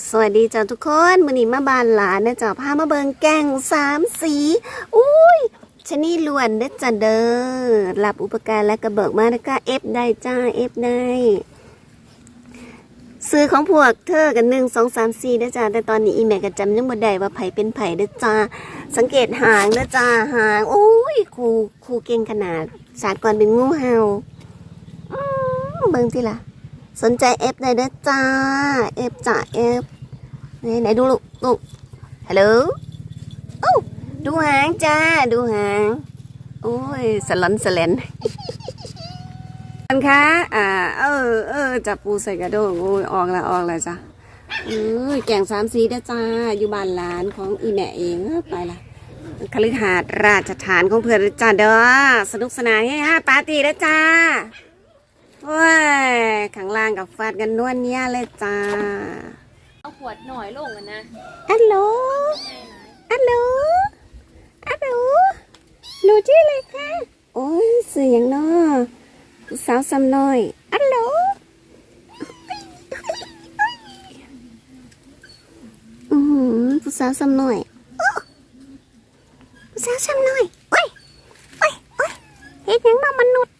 สวัสดีจ้าทุกคนมือนี้มาบานหลานนะจ้าพามาเบิงแกงสามสีอุ้ยชนี่ล้วนเด้จ้าเด้อรับอุปการและกระเบิกมาแล้วก็เอฟได้จ้าเอฟได้ซื้อของพวกเธอกันหนึ่งสองสามสี่นะจ้าแต่ตอนนี้อีแม่ก็จำยังบ่ได้ว่าไผเป็นไผเด้จ้าสังเกตหางนะจ้าหางโอ้ยครูครูเก่งขนาด ศาสตร์ก่อนเป็นงูเห่าเบิงที่ล่ะ สนใจเอฟได้เด้อจ้าเอฟจ้าเอฟไหนไหนดูลูกลูกฮัลโหลโอ้ดูหางจ้า ดูหาง โอ้ยสลันสแลนอันคะอ่า เออเออจับปูใส่กระโดงโอ้ยออกละออกละจ้ะเอ้ยแกงสามสีเด้อจ้า อยู่บ้านหลานของอีแม่เองไปละคฤหาสน์ราชฐานของเพื่อนเด้อจ้าเด้อสนุกสนานให้ฮะปาร์ตี้เด้อจ้า โอ้ยข้างล่างกับฟาดกันนวลเนี้ยเลยจ้า เอาขวดหน่อยลงกันนะอัลโหล อัลโหล อัลโหล หนูชื่ออะไรคะ โอ้ยเสียงเนาะผู้สาวซ้ำน้อย อัลโหลอือหือผู้สาวซ้ำน้อยอ๊ะผู้สาวซ้ำน้อยโอ้ยโอ้ยโอ้ยเฮ็ดหยังมามนุษย์